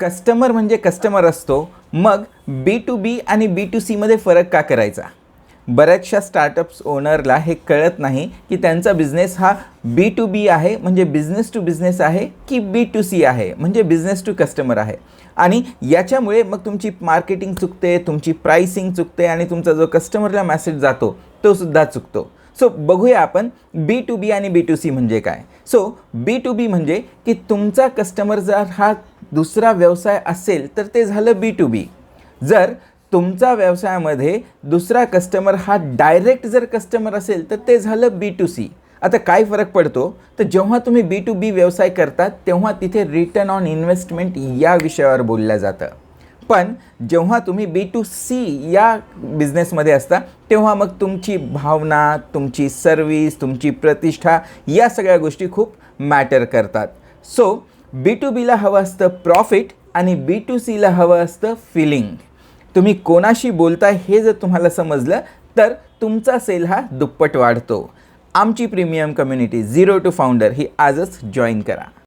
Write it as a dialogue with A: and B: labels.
A: Customer म्हणजे customer असतो मग बी टू बी आणि बी टू सीमध्ये फरक का करायचा? बऱ्याचशा स्टार्टअप्स ओनरला हे कळत नाही की त्यांचा बिझनेस हा बी टू बी आहे म्हणजे बिझनेस टू बिझनेस आहे की बी टू सी आहे म्हणजे बिझनेस टू कस्टमर आहे. आणि याच्यामुळे मग तुमची मार्केटिंग चुकते तुमची प्राइसिंग चुकते आणि तुमचा जो कस्टमरला मेसेज जातो तो सुद्धा चुकतो. सो बघूया आपण बी टू बी आणि बी टू सी म्हणजे काय. सो बी टू बी म्हणजे की तुमचा कस्टमर जर हा दुसरा व्यवसाय असेल तर ते झालं बी टू बी जर तुमचा व्यवसायामध्ये दुसरा कस्टमर हा डायरेक्ट जर कस्टमर असेल तर ते झालं बी टू सी आता काय फरक पडतो? तर जेव्हा तुम्ही बी टू बी व्यवसाय करतात तेव्हा तिथे रिटर्न ऑन इन्व्हेस्टमेंट या विषयावर बोललं जातं. पण जेव्हा तुम्ही बी टू सी या बिझनेसमध्ये असता तेव्हा मग तुमची भावना तुमची सर्विस तुमची प्रतिष्ठा या सगळ्या गोष्टी खूप मॅटर करतात. सो बी टू बीला हवं असतं प्रॉफिट आणि बी टू सीला हवं असतं फिलिंग. तुम्ही कोणाशी बोलताय हे जर तुम्हाला समजलं तर तुमचा सेल हा दुप्पट वाढतो. आमची premium community zero to founder ही आजच जॉईन करा.